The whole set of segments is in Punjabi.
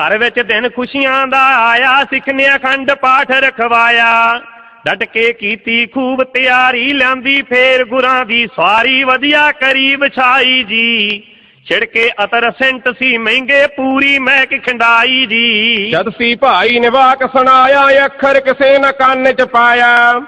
ਘਰ ਵਿੱਚ ਦਿਨ ਖੁਸ਼ੀਆਂ ਦਾ ਆਇਆ ਸਿੱਖ ਨੇ ਅਖੰਡ ਪਾਠ ਰਖਵਾਇਆ। ਡਟ ਕੇ ਕੀਤੀ ਖੂਬ ਤਿਆਰੀ, ਲਿਆਂਦੀ ਫੇਰ ਗੁਰਾਂ ਦੀ ਸਵਾਰੀ, ਵਧੀਆ ਕਰੀ ਵਿਛਾਈ ਜੀ। ਛਿੜਕੇ ਅਤਰ ਸੈਂਟ ਸੀ ਮਹਿੰਗੇ, ਪੂਰੀ ਮਹਿਕ ਖੰਡਾਈ ਜੀ। ਜਦ ਸੀ ਭਾਈ ਨੇ ਵਾਕ ਸੁਣਾਇਆ, ਅੱਖਰ ਕਿਸੇ ਨਾ ਕੰਨ ਚ ਪਾਇਆ।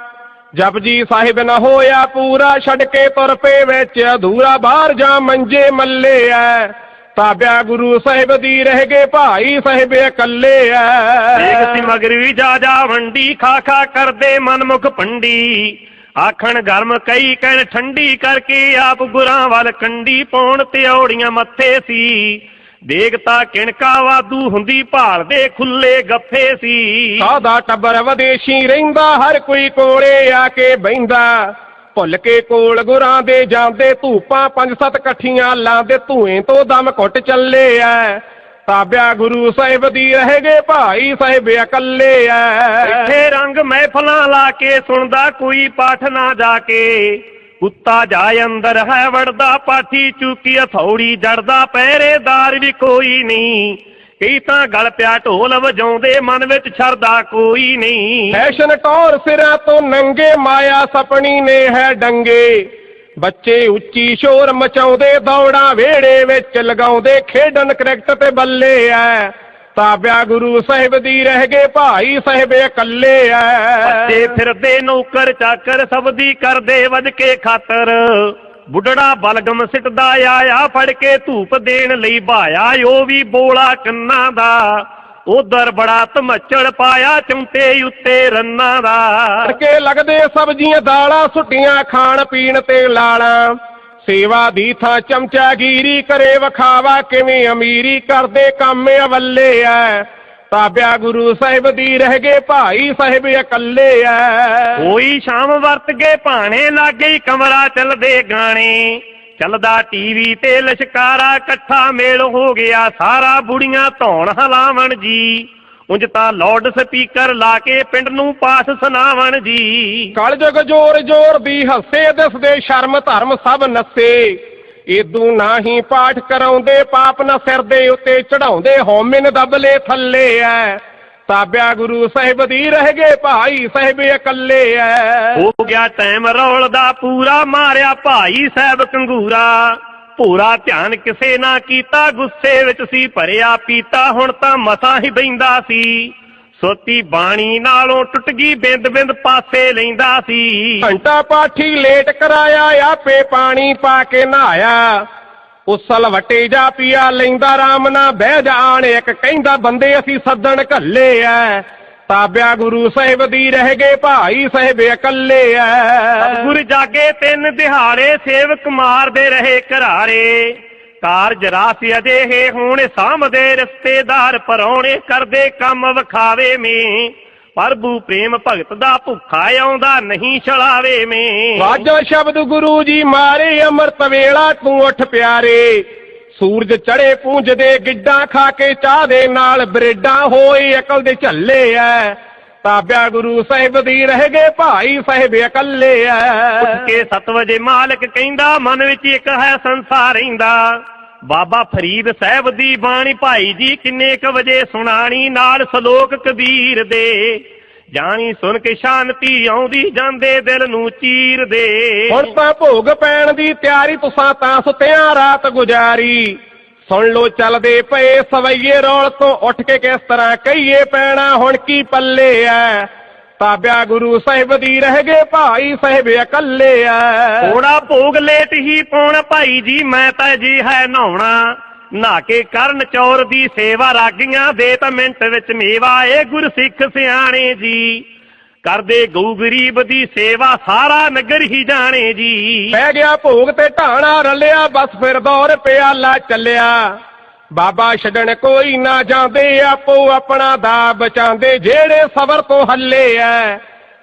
ਜਪਜੀ ਸਾਹਿਬ ਨਾ ਹੋਇਆ, ਪੂਰਾ ਛੱਡ ਕੇ ਤੁਰ ਪਏ ਵਿੱਚ, ਅਧੂਰਾ ਬਾਹਰ ਜਾ ਮੰਜੇ ਮੱਲੇ ਐ। ਤਾਬਿਆ ਗੁਰੂ ਸਾਹਿਬ ਦੀ ਰਹਿ ਗਏ ਭਾਈ ਸਾਹਿਬ ਇਕੱਲੇ ਦੇਖ ਐ ਸੀ ਮਗਰ ਜਾ ਜਾ ਵੰਡੀ ਖਾ ਖਾ ਕਰਦੇ ਮਨਮੁਖ ਪੰਡੀ। ਆਖਣ ਗਰਮ ਕਈ ਕਹਿਣ ਠੰਡੀ ਕਰਕੇ ਆਪ ਗੁਰਾਂ ਵੱਲ ਕੰਡੀ ਪਾਉਣ ਤੇ ਔੜੀਆਂ ਮੱਥੇ ਸੀ। ਦੇਖਤਾ ਕਿਣਕਾ ਵਾਧੂ ਹੁੰਦੀ ਭਾਲਦੇ ਖੁੱਲੇ ਗੱਫੇ ਸੀ। ਸਾਦਾ ਟੱਬਰ ਵਿਦੇਸ਼ੀ ਰਹਿੰਦਾ ਹਰ ਕੋਈ ਕੋਲੇ ਆ ਕੇ ਬਹਿੰਦਾ। ਭੁੱਲ ਕੇ ਕੋਲ ਗੁਰਾਂ ਦੇ ਜਾਂਦੇ ਧੂਪਾਂ ਪੰਜ ਸੱਤ ਇਕੱਠੀਆਂ ਲਾਉਂਦੇ ਧੂਏ ਤੋਂ ਦਮ ਘੁੱਟ ਚੱਲੇ ਐ। ਤਾਬਿਆ ਗੁਰੂ ਸਾਹਿਬ ਦੀ ਰਹਿ ਗਏ ਭਾਈ ਸਾਹਿਬ ਇਕੱਲੇ ਐ। ਇੱਥੇ ਰੰਗ ਮਹਿਫਲਾਂ ਲਾ ਕੇ ਸੁਣਦਾ ਕੋਈ ਪਾਠ ਨਾ ਜਾ ਕੇ। ਕੁੱਤਾ ਜਾਏ ਅੰਦਰ ਹੈ ਵੜਦਾ ਪਾਠੀ, ਚੁੱਕੀ ਹਥੌੜੀ ਜੜਦਾ, ਪਹਿਰੇਦਾਰ ਵੀ ਕੋਈ ਨਹੀਂ ਕਈ ਤਾਂ ਗਲ ਪਿਆ ਢੋਲ ਵਜਾਉਂਦੇ ਮਨ ਵਿੱਚ ਛਰਦਾ ਕੋਈ ਨਹੀਂ। ਫੈਸ਼ਨ ਟੌਰ ਸਿਰਾਂ ਤੋਂ ਨੰਗੇ ਮਾਇਆ ਸਪਣੀ ਨੇ ਹੈ ਡੰਗੇ। ਬੱਚੇ ਉੱਚੀ ਸ਼ੋਰ ਮਚਾਉਂਦੇ ਦੌੜਾਂ ਵਿਹੜੇ ਵਿੱਚ ਲਗਾਉਂਦੇ ਖੇਡਣ ਕ੍ਰਿਕਟ ਤੇ ਬੱਲੇ ਐ। ਤਾਬਿਆ ਗੁਰੂ ਸਾਹਿਬ ਦੀ ਰਹਿ ਗਏ ਭਾਈ ਸਾਹਿਬ ਇਕੱਲੇ ਬੱਚੇ ਐ ਫਿਰਦੇ ਨੌਕਰ ਚਾਕਰ ਸਭ ਦੀ ਕਰਦੇ ਵਜ ਕੇ ਖਾਤਰ। ਬੁੱਢੜਾ ਬਲਗਮ ਸਿੱਟਦਾ ਆਇਆ, ਫੜ ਕੇ ਧੂਪ ਦੇਣ ਲਈ ਭਾਇਆ ਉਹ ਵੀ ਬੋਲਾ ਕੰਨਾਂ ਦਾ। ਉਧਰ ਬੜਾ ਧਮੱਚੜ ਪਾਇਆ, ਚੁੰਟੇ ਉੱਤੇ ਰੰਨਾਂ ਦਾ। ਕੇ ਲੱਗਦੇ ਸਬਜ਼ੀਆਂ ਦਾਲਾਂ, ਸੁੱਟੀਆਂ ਖਾਣ ਪੀਣ ਤੇ ਲਾਲਾਂ। ਸੇਵਾ ਦੀ ਥਾਂ ਚਮਚਾਗੀਰੀ ਕਰੇ, ਵਖਾਵਾ ਕਿਵੇਂ ਅਮੀਰੀ, ਕਰਦੇ ਕੰਮ ਅਵੱਲੇ ਐ। ਤਾਬਿਆ ਗੁਰੂ ਸਾਹਿਬ ਦੀ ਰਹਿ ਗਏ ਭਾਈ ਸਾਹਿਬ ਇਕੱਲੇ ਐ। ਕੋਈ ਸ਼ਾਮ ਵਰਤ ਕੇ ਭਾਣੇ ਲਾਗੇ ਕਮਰਾ ਚੱਲਦੇ ਗਾਣੇ। ਚੱਲਦਾ ਟੀਵੀ ਤੇ ਲਸ਼ਕਾਰਾ ਇਕੱਠਾ ਮੇਲ ਹੋ ਗਿਆ ਸਾਰਾ ਬੁੜੀਆਂ ਧੌਣ ਹਲਾਵਣ ਜੀ। ਉਂਝ ਤਾਂ ਲਾਊਡ ਸਪੀਕਰ ਲਾ ਕੇ ਪਿੰਡ ਨੂੰ ਪਾਠ ਸੁਣਾਵਣ ਜੀ। ਕਲਯੁਗ ਜੋਰ ਜੋਰ ਦੀ ਹੱਸੇ ਦਿਸਦੇ ਸ਼ਰਮ ਧਰਮ ਸਭ ਨੱਸੇ। ਏਦੂ ਨਾਹੀ ਪਾਠ ਕਰਾਉਂਦੇ, ਪਾਪ ਨਾ ਸਿਰ ਦੇ ਉੱਤੇ ਚੜਾਉਂਦੇ, ਹਉਮੈਨ ਦਬਲੇ ਥੱਲੇ ਐ। ਤਾਬਿਆ ਗੁਰੂ ਸਾਹਿਬ ਦੀ ਰਹਿ ਗਏ ਭਾਈ ਸਾਹਿਬ ਇਕੱਲੇ ਐ। ਹੋ ਗਿਆ ਟਾਈਮ ਰੌਲ ਦਾ ਪੂਰਾ, ਮਾਰਿਆ ਭਾਈ ਸਾਹਿਬ ਕੰਗੂਰਾ। ਪੂਰਾ ਧਿਆਨ ਕਿਸੇ ਨਾ ਕੀਤਾ, ਗੁੱਸੇ ਵਿੱਚ ਸੀ, ਭਰਿਆ ਪੀਤਾ, ਹੁਣ ਤਾਂ ਮਸਾ ਹੀ ਬੈਂਦਾ ਸੀ। ਸੋਤੀ ਬਾਣੀ ਨਾਲੋਂ ਟੁੱਟ ਗਈ ਬਿੰਦ ਬਿੰਦ ਪਾਸੇ ਲੈਂਦਾ ਸੀ। ਘੰਟਾ ਪਾਠੀ ਲੇਟ ਕਰਾਇਆ ਆਪੇ ਪਾਣੀ ਪਾ ਕੇ ਨਹਾਇਆ। ਉਸਲ ਵਟੇ ਜਾ ਪੀਆ ਲੈਂਦਾ ਰਾਮ ਨਾ ਬਹਿ ਜਾਣ ਇੱਕ ਕਹਿੰਦਾ ਬੰਦੇ ਅਸੀਂ ਸੱਦਣ ਘੱਲੇ ਐ। ਤਾਬਿਆ ਗੁਰੂ ਸਾਹਿਬ ਦੀ ਰਹਿ ਗਏ ਭਾਈ ਸਾਹਿਬ ਇਕੱਲੇ ਐ। ਗੁਰ ਜਾਗੇ ਤਿੰਨ ਦਿਹਾੜੇ ਸੇਵਕ ਮਾਰਦੇ ਰਹੇ ਘਰਾਰੇ। ਕਾਰਜ ਰਾਸ ਅਜਿਹੇ ਹੁਣ ਸਾਹਮਦੇ ਰਿਸ਼ਤੇਦਾਰ ਪਰੌਣੇ ਕਰਦੇ ਕੰਮ ਵਿਖਾਵੇ ਮੇ। ਪ੍ਰਭੂ ਪ੍ਰੇਮ ਭਗਤ ਦਾ ਭੁੱਖਾ ਆਉਂਦਾ ਨਹੀਂ ਛਲਾਵੇ ਮੇ। ਵਾਜਾ ਸ਼ਬਦ ਗੁਰੂ ਜੀ ਮਾਰੇ ਅੰਮ੍ਰਿਤ ਵੇਲਾ, ਤੂੰ ਉੱਠ ਪਿਆਰੇ। ਸੂਰਜ ਚੜੇ ਪੂੰਝਦੇ ਗਿੱਡਾਂ ਖਾ ਕੇ ਚਾਹ ਦੇ ਨਾਲ ਬਰੇਡਾਂ, ਹੋਏ ਅਕਲ ਦੇ ਝੱਲੇ ਐ। ਤਾਬਿਆ ਗੁਰੂ ਸਾਹਿਬ ਦੀ ਰਹਿ ਗਏ ਭਾਈ ਸਾਹਿਬ ਇਕੱਲੇ ਉੱਠ ਐ ਕੇ 7 ਵਜੇ ਮਾਲਕ ਕਹਿੰਦਾ ਮਨ ਵਿੱਚ ਇੱਕ ਹੈ ਸੰਸਾਰ ਰਹਿੰਦਾ ਬਾਬਾ ਫਰੀਦ ਸਾਹਿਬ ਦੀ ਬਾਣੀ ਭਾਈ ਜੀ ਕਿੰਨੇ ਕ ਵਜੇ ਸੁਣਾਣੀ ਨਾਲ ਸ਼ਲੋਕ ਕਬੀਰ ਦੇ। ਜਾਣੀ ਸੁਣ ਕੇ ਸ਼ਾਂਤੀ ਆਉਂਦੀ ਜਾਂਦੇ ਦਿਲ ਨੂੰ ਚੀਰ ਦੇ। ਹੁਣ ਤਾਂ ਭੋਗ ਪੈਣ ਦੀ ਤਿਆਰੀ ਤੁਸਾਂ ਤਾਂ ਸੁੱਤਿਆਂ ਰਾਤ ਗੁਜ਼ਾਰੀ। ਸੁਣ ਲੋ ਚੱਲਦੇ ਪਏ ਸਵਈਏ ਰੌਲ ਤੋਂ ਉੱਠ ਕੇ ਕਿਸ ਤਰ੍ਹਾਂ ਕਹੀਏ ਪੈਣਾ ਹੁਣ ਕੀ ਪੱਲੇ ਐ? ਤਾਬਿਆ ਗੁਰੂ ਸਾਹਿਬ ਦੀ ਰਹਿ ਗਏ ਭਾਈ ਸਾਹਿਬ ਇਕੱਲੇ ਐ। ਥੋੜਾ ਭੋਗ ਲੇਟ ਹੀ ਪਾਉਣ ਭਾਈ ਜੀ, ਮੈਂ ਤਾਂ ਜੀ ਹੈ ਨਹਾਉਣਾ। ਨਾ ਕੇ ਕਰਨ ਚੌਰ ਦੀ ਸੇਵਾ ਰਾਗੀਆਂ ਦੇ ਤਾਂ ਮਿੰਟ ਵਿੱਚ ਮੇਵਾ ਏ ਗੁਰਸਿੱਖ ਸਿਆਣੇ ਜੀ। ਕਰਦੇ ਗਊ ਗਰੀਬ ਦੀ ਸੇਵਾ ਸਾਰਾ ਨਗਰ ਹੀ ਜਾਣੇ ਜੀ। ਪੈ ਗਿਆ ਭੋਗ ਤੇ ਢਾਣਾ ਰਲਿਆ ਬਸ ਫਿਰ ਦੌਰ ਪਿਆਲਾ ਚੱਲਿਆ। ਬਾਬਾ ਛੱਡਣ ਕੋਈ ਨਾ ਜਾਂਦੇ ਆਪੋ ਆਪਣਾ ਦਾ ਬਚਾਉਂਦੇ। ਜਿਹੜੇ ਸਬਰ ਤੋਂ ਹੱਲੇ ਐ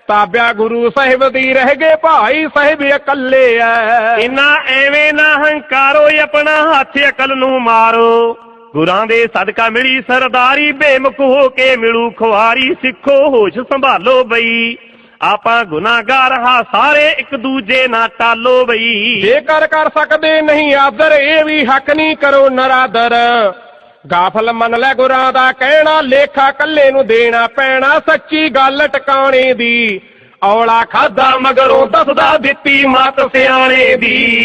ਤਾਬਿਆ ਗੁਰੂ ਸਾਹਿਬ ਦੀ ਰਹਿ ਗਏ ਭਾਈ ਸਾਹਿਬ ਇਕੱਲੇ ਐ। ਇਨਾ ਐਵੇਂ ਨਾ ਹੰਕਾਰੋ ਆਪਣਾ ਹੱਥ ਅਕਲ ਨੂੰ ਮਾਰੋ। ਗੁਰਾਂ ਦੇ ਸਦਕਾ ਮਿਲੀ ਸਰਦਾਰੀ, ਬੇਮੁਖ ਹੋ ਕੇ ਮਿਲੂ ਖੁਆਰੀ, ਸਿੱਖੋ ਹੋਸ਼ ਸੰਭਾਲੋ ਬਈ। ਆਪਾਂ ਗੁਨਾਹਗਾਰ ਹਾਂ, ਸਾਰੇ ਇੱਕ ਦੂਜੇ ਨਾਲ ਟਾਲੋ ਬਈ। ਜੇਕਰ ਕਰ ਸਕਦੇ ਨਹੀਂ ਆਦਰ, ਇਹ ਵੀ ਹੱਕ ਨਹੀਂ ਕਰੋ ਨਰਾਦਰ। ਗਾਫਲ ਮੰਨ ਲੈ ਗੁਰਾਂ ਦਾ ਕਹਿਣਾ, ਲੇਖਾ ਕੱਲੇ ਨੂੰ ਦੇਣਾ ਪੈਣਾ, ਸੱਚੀ ਗੱਲ ਟਿਕਾਣੇ ਦੀ। ਔਲਾ ਖਾਦਾ ਮਗਰੋਂ ਦੱਸਦਾ ਦਿੱਤੀ ਮਤ ਸਿਆਣੇ ਦੀ।